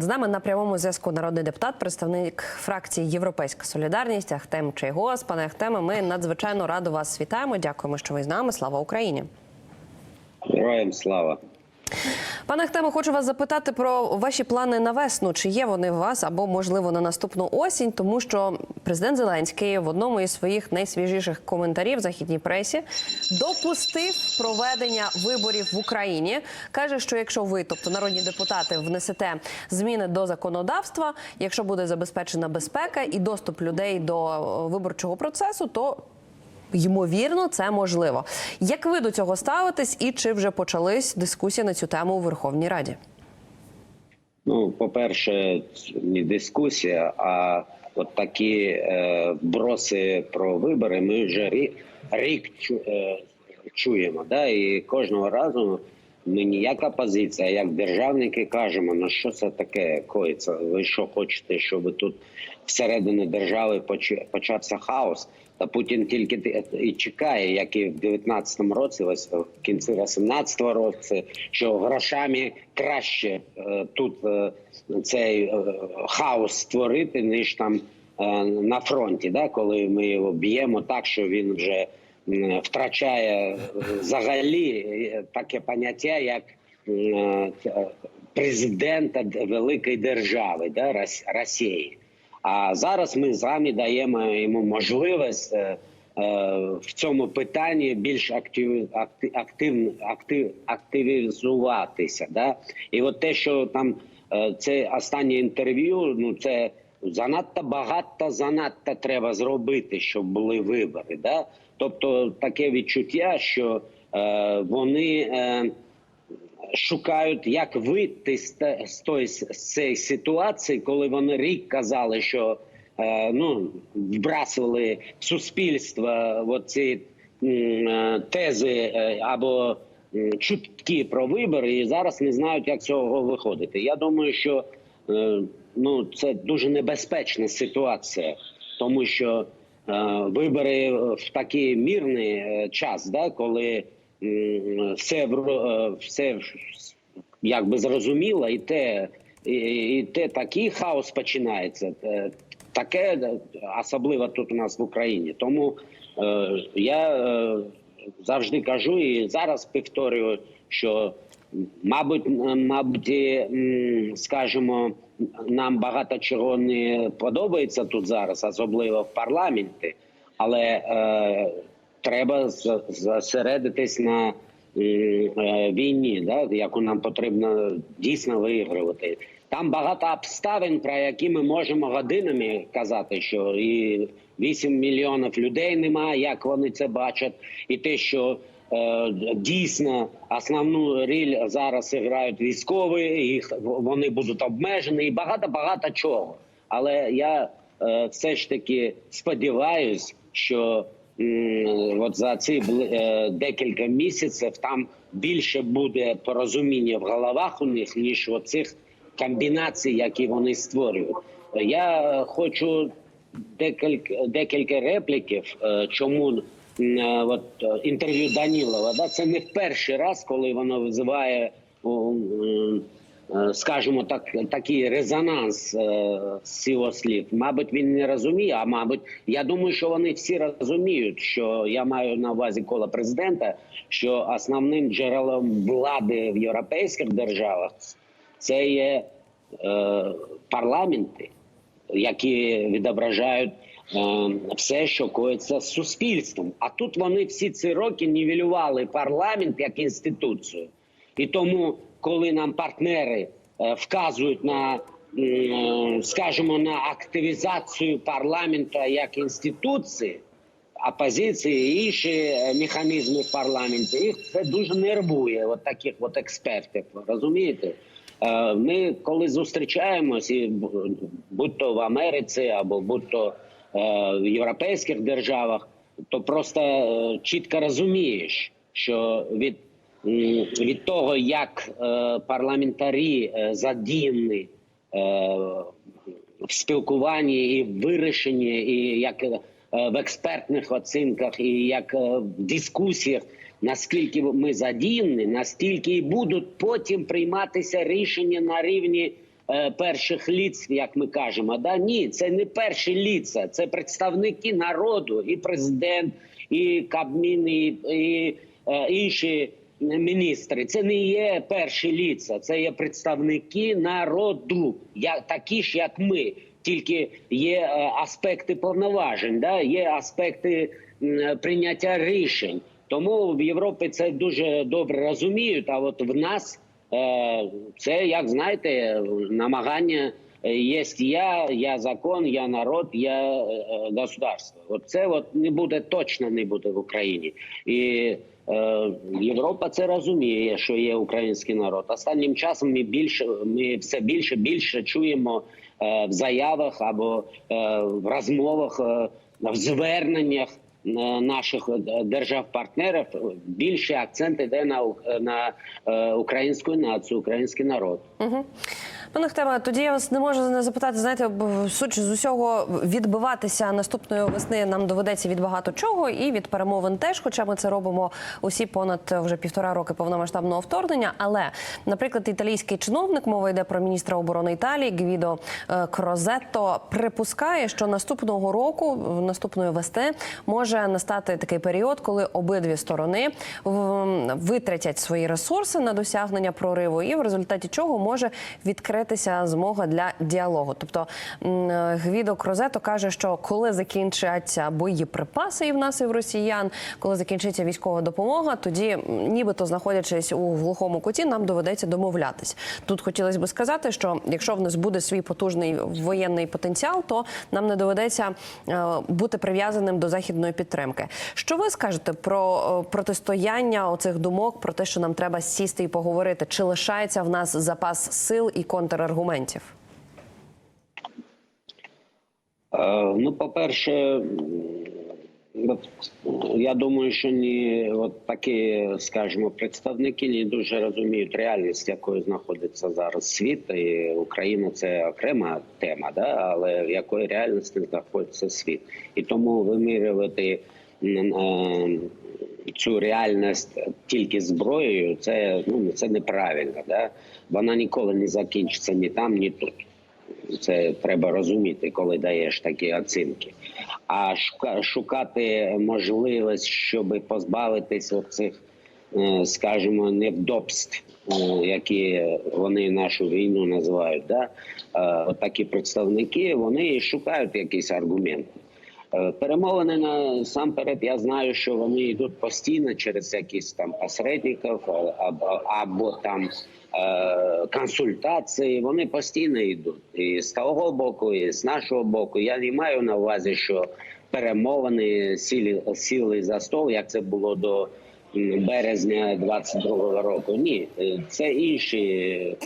З нами на прямому зв'язку народний депутат, представник фракції Європейська Солідарність Ахтем Чайгос. Пане Ахтеме, ми надзвичайно радо вас вітаємо. Дякуємо, що ви з нами. Слава Україні. Героям слава. Пане Ахтеме, хочу вас запитати про ваші плани на весну. Чи є вони у вас або можливо на наступну осінь? Тому що президент Зеленський в одному із своїх найсвіжіших коментарів в західній пресі допустив проведення виборів в Україні. каже, що якщо ви, тобто народні депутати, внесете зміни до законодавства, якщо буде забезпечена безпека і доступ людей до е, виборчого процесу, то Ймовірно, це можливо. Як ви до цього ставитесь, і чи вже почались дискусії на цю тему у Верховній Раді? Ну, по-перше, не дискусія, а от такі е, броси про вибори. Ми вже рік, рік чу, е, чуємо. Да? І кожного разу ми ніяка позиція, як державники кажемо, ну що це таке коїться? Ви що хочете, щоб тут всередині держави почався хаос? Путін тільки і чекає, як і в 19-му році, ось в кінці 18-го року, що грошами краще е, тут е, цей е, хаос створити, ніж там на фронті, да, коли ми його б'ємо так, що він вже втрачає взагалі таке поняття, як президента великої держави, да, Рос- Росії. А зараз ми вами даємо йому можливість е, е, в цьому питанні більш актив, актив, актив, активізуватися. Да? І от те, що там е, це останнє інтерв'ю, ну це занадто багато, занадто треба зробити, щоб були вибори. Да? Тобто таке відчуття, що е, вони. Е, шукають, як вийти з, тої з цієї ситуації, коли вони рік казали, що е, ну вбрасували суспільство оці м, е, тези е, або чутки про вибори, і зараз не знають, як з цього виходити. Я думаю, що ну це дуже небезпечна ситуація, тому що вибори в такий мирний час, да, коли все вро- е, все якби зрозуміло, і те, і, і те такий хаос починається. Е, Таке е, особливо тут у нас в Україні. Тому е, я е, завжди кажу і зараз повторюю, що мабуть, мабуть, скажімо, нам багато чого не подобається тут зараз, особливо в парламенті, але е, треба зосередитись на е, війні, да, яку нам потрібно дійсно виігрувати. Там багато обставин, про які ми можемо годинами казати, що і 8 мільйонів людей немає, як вони це бачать, і те, що е, дійсно основну роль зараз грають військові, їх вони будуть обмежені, і багато багато чого. Але я е, все ж таки сподіваюсь, що от за ці е, декілька місяців там більше буде порозуміння в головах у них, ніж оцих комбінацій, які вони створюють. Я хочу декілька декілька репліків, е, чому е, от інтерв'ю Данілова. Да, це не в перший раз, коли воно визиває. Е, Скажімо так, такий резонанс е, з його слів. Мабуть, він не розуміє. А мабуть, я думаю, що вони всі розуміють, що я маю на увазі коло президента, що основним джерелом влади в європейських державах це є е, парламенти, які відображають все, що коїться з суспільством. А тут вони всі ці роки нівелювали парламент як інституцію. І тому, коли нам партнери е, вказують на, скажімо, на активізацію парламенту як інституції, опозиції і інші е, механізми в парламенті, їх це дуже нервує, от таких от експертів. Розумієте? Е, Ми коли зустрічаємось, і будь-то в Америці або будь-то е, в європейських державах, то просто е, чітко розумієш, що від, від того, як е, парламентарі е, задіяні е, в спілкуванні і в вирішенні, і як в експертних оцінках, і як в дискусіях наскільки ми задіяні, настільки і будуть потім прийматися рішення на рівні перших ліц, як ми кажемо. Да? Ні, це не перші ліца, це представники народу, і президент, і Кабмін, і, і е, інші міністри. Це не є перші ліца, це є представники народу, як такі ж, як ми. Тільки є е, аспекти повноважень, да? є аспекти прийняття рішень. Тому в Європі це дуже добре розуміють. А от в нас е, це, як знаєте, намагання е, є я, я закон, я народ, я государство. От це от не буде точно не буде в Україні. І Європа це розуміє, що є український народ. Останнім часом ми більше ми все більше більше чуємо е, в заявах або е, в розмовах, е, в зверненнях е, наших е, держав-партнерів більше акцент іде на, на е, українську націю, український народ. Угу. Пане Хтема, тоді я вас не можу не запитати. Знаєте, суть з усього відбиватися наступної весни нам доведеться від багато чого, і від перемовин теж. Хоча ми це робимо усі понад вже півтора роки повномасштабного вторгнення. Але, наприклад, італійський чиновник, мова йде про міністра оборони Італії Гвідо е, Крозетто, припускає, що наступного року, наступної весни, може настати такий період, коли обидві сторони витратять свої ресурси на досягнення прориву, і в результаті чого може відкритися змога для діалогу. Тобто Гвідо Крозето каже, що коли закінчаться боєприпаси і в нас, і в росіян, коли закінчиться військова допомога, тоді нібито знаходячись у глухому куті, нам доведеться домовлятись. Тут хотілося б сказати, що якщо в нас буде свій потужний воєнний потенціал, то нам не доведеться е, бути прив'язаним до західної підтримки. Що ви скажете про е, протистояння оцих думок, про те, що нам треба сісти і поговорити, чи лишається в нас запас сил і контраргументів? Е, Ну, по-перше, я думаю, що ні, от такі, скажімо, представники не дуже розуміють реальність, якою знаходиться зараз світ, і Україна це окрема тема, да? але в якої реальності знаходиться світ. І тому вимірювати е, цю реальність тільки зброєю, це ну це неправильно. Да? Вона ніколи не закінчиться ні там, ні тут. Це треба розуміти, коли даєш такі оцінки. А шука- шукати можливість, щоб позбавитись цих, скажімо, невдобств, е, які вони нашу війну називають. Да? Е, такі представники вони шукають якісь аргументи. Е, Перемовини насамперед, я знаю, що вони йдуть постійно через якісь там посередників або, або там е, консультації. Вони постійно йдуть і з того боку, і з нашого боку. Я не маю на увазі, що перемовини сіли, сіли за стол, як це було до березня 22-го року. Ні, е, це інші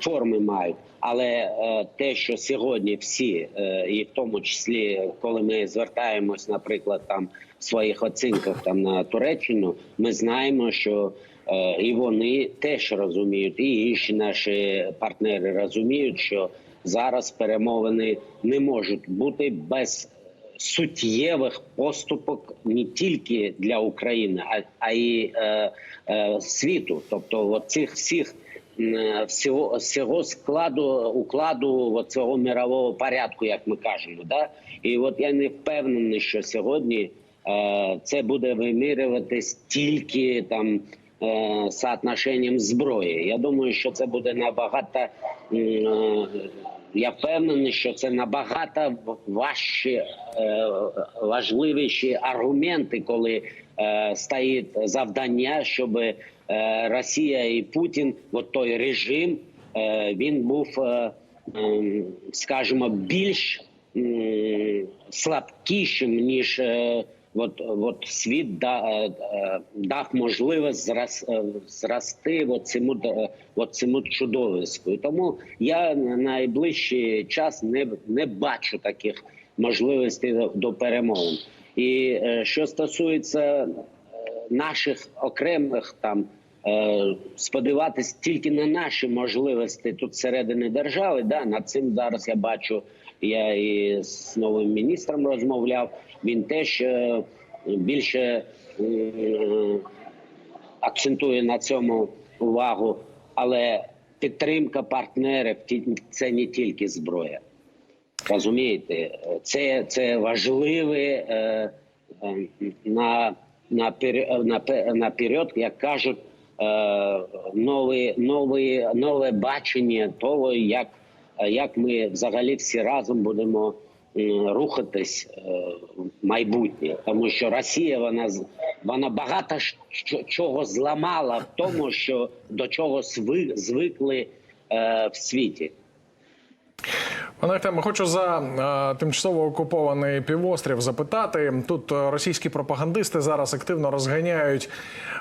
форми мають. Але е, те, що сьогодні всі, е, і в тому числі, коли ми звертаємось, наприклад, там в своїх оцінках там на Туреччину, ми знаємо, що е, і вони теж розуміють, і інші наші партнери розуміють, що зараз перемовини не можуть бути без суттєвих поступок не тільки для України, а, а й е, е, світу. Тобто, от цих всіх всього, всього складу укладу от цього мирового порядку, як ми кажемо. Да? І от я не впевнений, що сьогодні е, це буде вимірюватись тільки там. е, Соотношенням зброї. Я думаю, що це буде набагато е, я впевнений, що це набагато важчі, е, важливіші аргументи, коли е, стоїть завдання, щоб е, Росія і Путін, от той режим, він був, скажімо, більш слабкішим ніж. От, от світ да, е, е, дав можливість зрос, е, зрости от цьому, от цьому чудовиську. Тому я на найближчий час не, не бачу таких можливостей до, до перемовин. І що стосується наших окремих там. Сподіватись тільки на наші можливості тут всередині держави. Да, над цим зараз я бачу. Я і з новим міністром розмовляв. Він теж е, більше е, акцентує на цьому увагу. Але підтримка партнерів це не тільки зброя. Розумієте, це, це важливе е, на, напер- напе- наперед, як кажуть, нове, нове, нове бачення того, як, як ми взагалі всі разом будемо рухатись е, в майбутнє. Тому що Росія вона, вона багато чого зламала в тому, що до чого зви- звикли е, в світі. Пане Ахтеме, хочу за е, тимчасово окупований півострів запитати. Тут е, російські пропагандисти зараз активно розганяють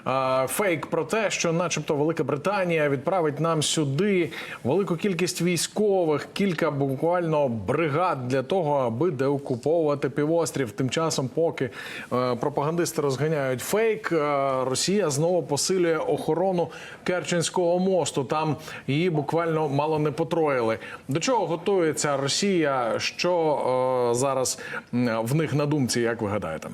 е, фейк про те, що, начебто, Велика Британія відправить нам сюди велику кількість військових, кілька буквально бригад для того, аби деокуповувати півострів. Тим часом, поки е, пропагандисти розганяють фейк, е, Росія знову посилює охорону Керченського мосту. Там її буквально мало не потроїли. До чого готується Росія? Що е, зараз в них на думці, як ви гадаєте?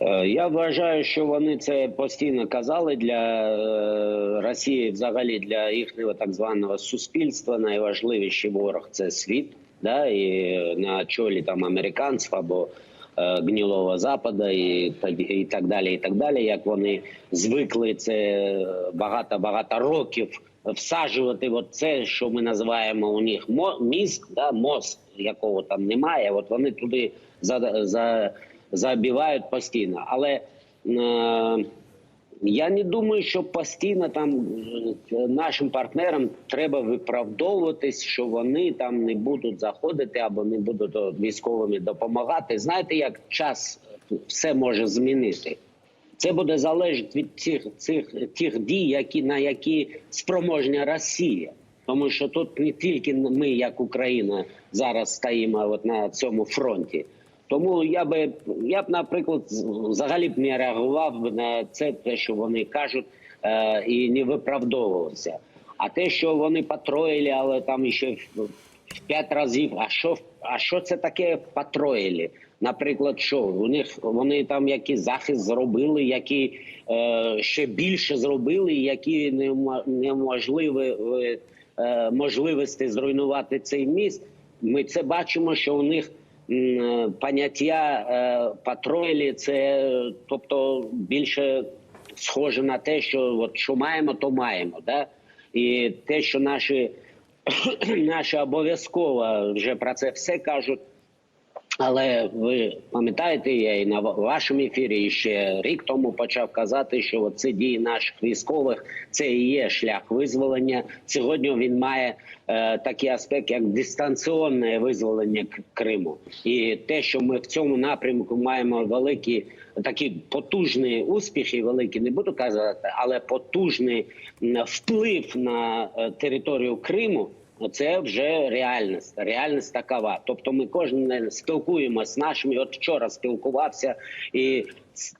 Е, Я вважаю, що вони це постійно казали для е, Росії, взагалі для їхнього так званого суспільства. Найважливіший ворог це світ, да, і на чолі там американців або гнілого запада, і, і так далі. І так далі. Як вони звикли це багато багато років всаджувати. Це, що ми називаємо у них мізк, да, мозк, якого там немає. От вони туди за, за забивають постійно. Але е, я не думаю, що постійно там е, нашим партнерам треба виправдовуватись, що вони там не будуть заходити або не будуть е, військовими допомагати. Знаєте, як час все може змінити. Це буде залежати від цих цих тих дій, які на які спроможня Росія. Тому що тут не тільки ми, як Україна, зараз стоїмо от на цьому фронті. Тому я би я б, наприклад, взагалі б не реагував на це, те, що вони кажуть, е, і не виправдовувався. А те, що вони потроїли, але там ще п'ять разів. А що а що це таке потроїли? Наприклад, що у них вони там якийсь захист зробили, які е, ще більше зробили, які неможливі е, е, можливості зруйнувати цей міст. Ми це бачимо, що у них е, поняття е, патрулі, це тобто більше схоже на те, що от що маємо, то маємо. Да? І те, що наші, наші обов'язкова вже про це все кажуть. Але ви пам'ятаєте, я і на вашому ефірі і ще рік тому почав казати, що ці дії наших військових це і є шлях визволення. Сьогодні він має е, такий аспект, як дистанційне визволення Криму, і те, що ми в цьому напрямку маємо великі такі потужні успіхи, великі не буду казати, але потужний вплив на е, територію Криму. Це вже реальність. Реальність такова. Тобто, ми кожен спілкуємося з нашими. От вчора спілкувався, і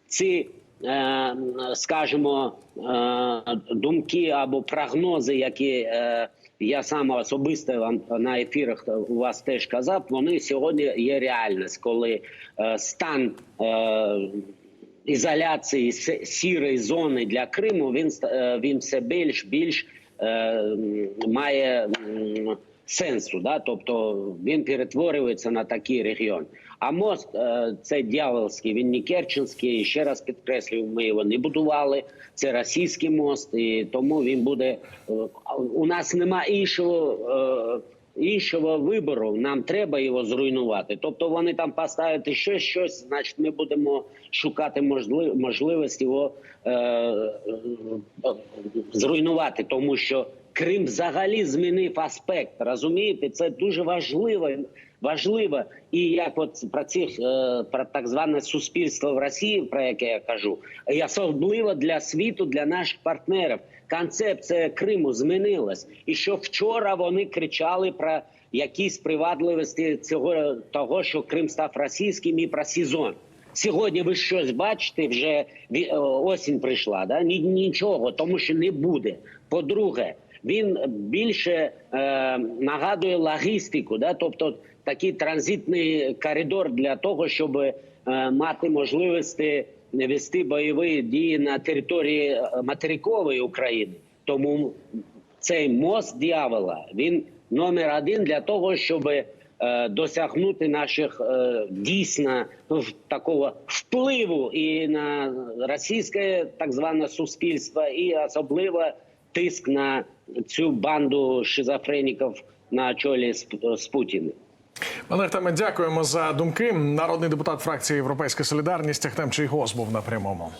ці, е, скажімо, е, думки або прогнози, які е, я сам особисто вам на ефірах у вас теж казав, вони сьогодні є реальність, коли стан. Ізоляції сірої зони для Криму він він все більш більш має сенсу. Да? Тобто він перетворюється на такий регіон. А мост е, це дьяволський, він не Керченський. Ще раз підкреслюю, ми його не будували. Це російський мост, і тому він буде. е, У нас нема іншого. Іншого вибору нам треба його зруйнувати. Тобто вони там поставити ще щось, значить ми будемо шукати можливо, можливість його е, е, зруйнувати, тому що Крим взагалі змінив аспект. Розумієте, це дуже важливо. Важливо, і як от про цих е, про так зване суспільство в Росії, про яке я кажу, і особливо для світу, для наших партнерів. Концепція Криму змінилась, і що вчора вони кричали про якісь привабливості цього того, що Крим став російським і про сезон. Сьогодні ви щось бачите, вже е, осінь прийшла, да? Нічого, тому що не буде. По-друге, він більше е, нагадує логістику, да? тобто такий транзитний коридор для того, щоб е, мати можливості вести бойові дії на території е, материкової України. Тому цей мост дьявола він номер один для того, щоб е, досягнути наших дійсно ну, такого впливу і на російське так зване суспільство, і особливо тиск на цю банду шизофреніків на чолі з, з Путіним. Пане Артеме, дякуємо за думки. Народний депутат фракції Європейська Солідарність Ахтем Чийгоз був на прямому.